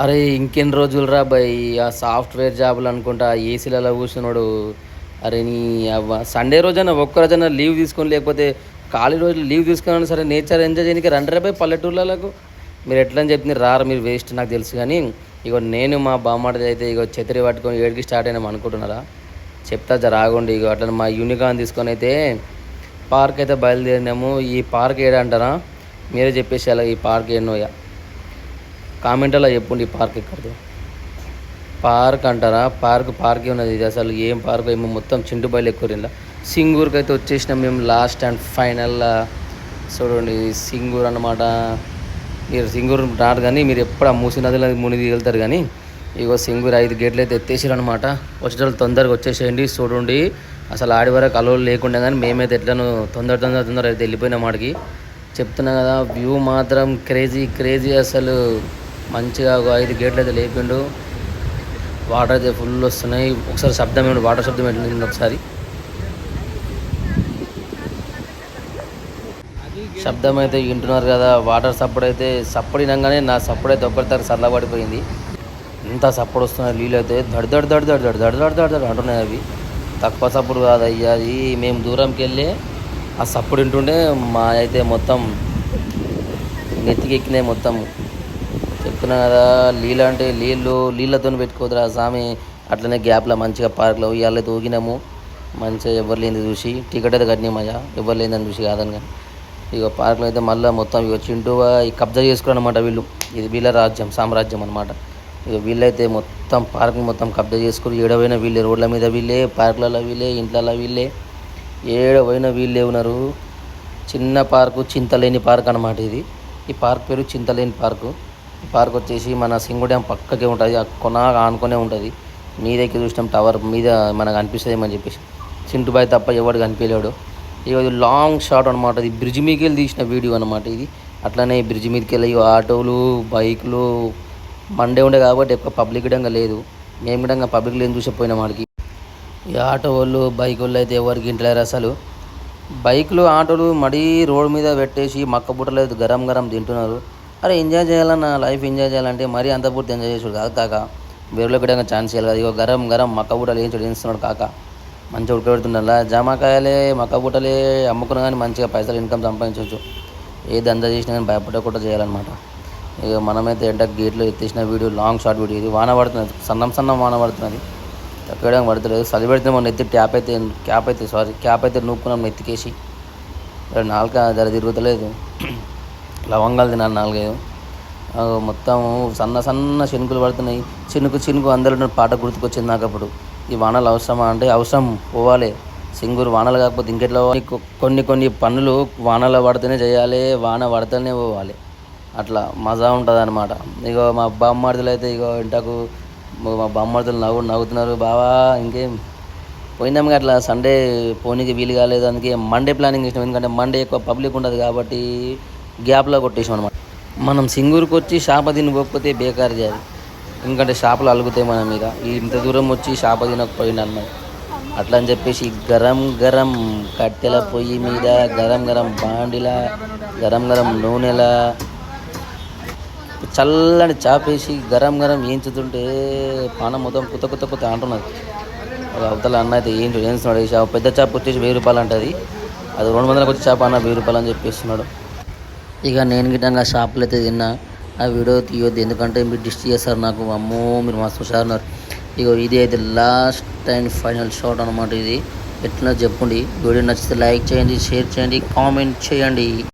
అరే ఇంకెన్ని రోజులు రా బాయ్ ఆ సాఫ్ట్వేర్ జాబులు అనుకుంటా ఏసీలలో కూర్చున్నాడు. అరే నీ అవ్వ సండే రోజైనా ఒక్క రోజైనా లీవ్ తీసుకొని లేకపోతే ఖాళీ రోజులు లీవ్ తీసుకున్నాను సరే నేచర్ ఎంజాయ్ చేయడానికి రండి రా బాయ్ పల్లెటూర్లకు మీరు ఎట్లా అని చెప్తుంది రారు మీరు వేస్ట్ నాకు తెలుసు కానీ ఇగో నేను మా బామ్మడిది అయితే ఇగో ఛత్రి పట్టుకొని ఏడికి స్టార్ట్ అయినాం అనుకుంటున్నారా? చెప్తా రాగుండి ఇగో అట్లా మా యూనికాన్ తీసుకొని అయితే పార్క్ అయితే బయలుదేరినాము. ఈ పార్క్ ఏడంటారా? మీరే చెప్పేసి అలా ఈ పార్క్ ఎన్నో కామెంట్ కామెంట్లో చెప్పండి పార్క్ ఎక్కడదు పార్క్ అంటారా? పార్క్ పార్క్ ఉన్నది ఇది అసలు ఏం పార్క్? ఏమో మొత్తం చింటు బయలు ఎక్కువ సింగూర్కి అయితే వచ్చేసినాం మేము లాస్ట్ అండ్ ఫైనల్. చూడండి సింగూర్ అనమాట మీరు సింగూరు రారు కానీ మీరు ఎప్పుడు ఆ మూసి నదిలో మునిగి వెళ్తారు కానీ ఇగో సింగూరు ఐదు గేట్లు అయితే ఎత్తేసారు అనమాట వచ్చేటప్పుడు తొందరగా వచ్చేసేయండి చూడండి. అసలు ఆడి వరకు అలవాటు లేకుండా కానీ మేమైతే ఎట్లను తొందర తొందర తొందర అయితే వెళ్ళిపోయినాం ఆడికి. చెప్తున్నా కదా వ్యూ మాత్రం క్రేజీ క్రేజీ అసలు. మంచిగా ఒక ఐదు గేట్లు అయితే లేపిండు. వాటర్ అయితే ఫుల్ వస్తున్నాయి. ఒకసారి శబ్దం ఏమిటి వాటర్ శబ్దం ఏంటి ఒకసారి. శబ్దం అయితే వింటున్నారు కదా. వాటర్ సప్పుడు అయితే సప్పడినంగానే నా సప్పుడు అయితే ఒక్కరిసారి చల్లబడిపోయింది ఇంత సప్పుడు వస్తున్నాయి నీళ్ళు అయితే. దడి దడి దడి దడి దడి దడి దడి దడి దడి అంటున్నాయి అవి. తక్కువ సప్పుడు కాదు అయ్యా. అది మేము దూరంకి వెళ్ళి ఆ సప్పుడు వింటుంటే మా అయితే మొత్తం నెత్తికెక్కినాయి మొత్తం. చెప్తున్నా కదా నీళ్ళు అంటే నీళ్ళు నీళ్ళతో పెట్టుకోదురా స్వామి. అట్లనే గ్యాప్లో మంచిగా పార్క్లో ఇవాళ ఊగినాము మంచిగా ఎవరు లేని చూసి టికెట్ అయితే కట్టినామయ్యా ఎవరు లేదని చూసి కాదని కానీ. ఇక పార్క్లో అయితే మళ్ళీ మొత్తం ఇక చింటూ ఈ కబ్జా చేసుకున్నమాట వీళ్ళు. ఇది వీళ్ళ రాజ్యం సామ్రాజ్యం అనమాట ఇక వీళ్ళైతే మొత్తం పార్క్ మొత్తం కబ్జా చేసుకుని ఏడవైన వీళ్ళే. రోడ్ల మీద వీళ్ళే పార్కులలో వీళ్ళే ఇంట్లలో వీళ్ళే. ఏడవైన వీళ్ళే ఉన్నారు. చిన్న పార్కు చింతలేని పార్క్ అనమాట ఇది. ఈ పార్క్ పేరు చింతలేని పార్కు. పార్క్ వచ్చేసి మన సింగు డ్యామ్ పక్కకే ఉంటుంది. ఆ కొనగా ఆనుకునే ఉంటుంది. మీదకి చూసినాం టవర్ మీద మనకు అనిపిస్తుంది అని చెప్పేసి. చింటు బాయ్ తప్ప ఎవడు కనిపించలేడు. ఇక ఇది లాంగ్ షాట్ అనమాట ఇది బ్రిడ్జ్ మీదకి వెళ్ళి తీసిన వీడియో అనమాట ఇది. అట్లనే బ్రిడ్జ్ మీదకి వెళ్ళి ఆటోలు బైకులు మండే ఉండే కాబట్టి ఎక్కువ పబ్లిక్ విధంగా లేదు. మేము విధంగా పబ్లిక్ లేని చూసి పోయినాం వాడికి ఈ ఆటో వాళ్ళు బైక్ వాళ్ళు అయితే ఎవరికి ఇంటలేరు అసలు. బైకులు ఆటోలు మరీ రోడ్ మీద పెట్టేసి మక్క బుట్టలు అయితే గరం గరం తింటున్నారు. అరే ఎంజాయ్ చేయాలన్న లైఫ్ ఎంజాయ్ చేయాలంటే మరీ అంత పూర్తి ఎంజాయ్ చేసాడు కాదు కాక. వేరులో కూడా ఛాన్స్ ఇవ్వాలి కదా. ఇగో గరం గరం మక్క బూటలు ఏం చేస్తున్నాడు కాక. మంచిగా ఉడకబెడుతుండాలా జామకాయలే మక్క బూటలే అమ్ముకున్నా కానీ మంచిగా పైసలు ఇన్కమ్ సంపాదించవచ్చు. ఏ దందా చేసినా కానీ భయపడకుండా చేయాలన్నమాట. ఇక మనమైతే ఎంట గేట్లో ఎత్తేసిన వీడియో లాంగ్ షార్ట్ వీడియో ఇది. వాన పడుతున్నది. సన్నం సన్నం వాన పడుతున్నది. తగ్గడం పడతలేదు. చలి పెడితే మనం ఎత్తి ట్యాప్ అయితే క్యాప్ అయితే సారీ క్యాప్ అయితే నూక్కున్నాం ఎత్తికేసి. నాలుక జర తిరుగుతలేదు. లవంగాలు తినాలి నాలుగైదు. మొత్తం సన్న సన్న శనుకులు పడుతున్నాయి. చినుకు చినుకు అందరిలో పాట గుర్తుకొచ్చింది నాకు అప్పుడు. ఈ వానలు అవసరమా అంటే అవసరం పోవాలి. సింగూరు వానలు కాకపోతే ఇంకెట్లా కొన్ని కొన్ని పనులు వానలో పడితేనే చేయాలి వాన పడితేనే పోవాలి. అట్లా మజా ఉంటుంది అనమాట ఇగో మా బామ్మర్దులు అయితే ఇగో ఇంటకు మా బామ్మర్దులు నవ్వు నవ్వుతున్నారు. బావా ఇంకేం? పోయినాం అట్లా సండే పోనీకి వీలు కాలేదు. అందుకే మండే ప్లానింగ్ చేసినాం. ఎందుకంటే మండే ఎక్కువ పబ్లిక్ ఉండదు కాబట్టి గ్యాప్లో కొట్టేసాం అనమాట మనం సింగూరుకి వచ్చి షాప తినకపోతే బేకారు చేయాలి ఎందుకంటే షాపులు అలుగుతాయి మన మీద. ఇంత దూరం వచ్చి షాప తినకపోయినా అనమాట అట్లా అని చెప్పేసి గరం గరం కట్టెల పొయ్యి మీద గరం గరం బాండిలా గరం గరం నూనెలా చల్లని చాపేసి గరం గరం ఏంచుతుంటే పానం మొత్తం కుత కుత కుత అంటున్నది అవతల అన్న అయితే ఏం చేస్తున్నాడు? పెద్ద చేప వచ్చేసి వెయ్యి రూపాయలు అంటది. అది రెండు వందలకు వచ్చే చేప అన్న వెయ్యి రూపాయలు అని చెప్పేస్తున్నాడు. ఇక నేను గిట్టంగా షాపులు అయితే తిన్నా. ఆ వీడియో తీయొద్దు. ఎందుకంటే మీరు డిస్ట్ చేస్తారు నాకు. అమ్మో మీరు మస్తు హుషారున్నారు ఇక ఇది అయితే లాస్ట్ అండ్ ఫైనల్ షాట్ అనమాట ఇది. ఎట్లా చెప్పండి? వీడియో నచ్చితే లైక్ చేయండి షేర్ చేయండి కామెంట్ చేయండి.